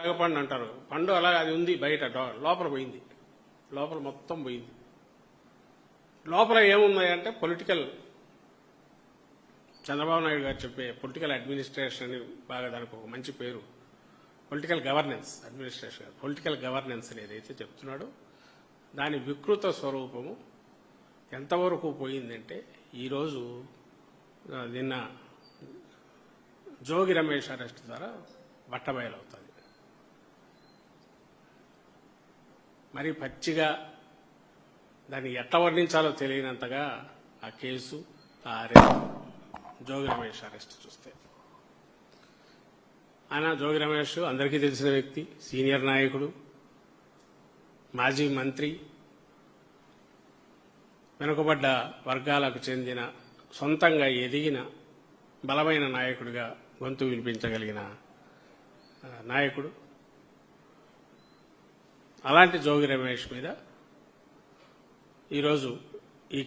వెలగపండు అంటారు. పండు అలా అది ఉంది బయట లోపల పోయింది. లోపల మొత్తం పోయింది. లోపల ఏమున్నాయంటే పొలిటికల్. చంద్రబాబు నాయుడు గారు చెప్పే పొలిటికల్ అడ్మినిస్ట్రేషన్ అని బాగా దానికి ఒక మంచి పేరు. Political governance administration. Political governance అని ఏదైతే చెప్తున్నాడో దాని వికృత స్వరూపము ఎంతవరకు పోయిందంటే ఈరోజు నిన్న జోగి రమేష్ అరెస్ట్ ద్వారా బట్టబయలవుతారు మరి పచ్చిగా దాన్ని ఎట్లా వర్ణించాలో తెలియనంతగా ఆ కేసు ఆ అరెస్ట్ జోగి రమేష్ అరెస్ట్ చూస్తే. ఆయన జోగి రమేష్ అందరికీ తెలిసిన వ్యక్తి సీనియర్ నాయకుడు మాజీ మంత్రి వెనుకబడ్డ వర్గాలకు చెందిన సొంతంగా ఎదిగిన బలమైన నాయకుడిగా గొంతు వినిపించగలిగిన నాయకుడు అలాంటి జోగి రమేష్ మీద ఈరోజు ఈ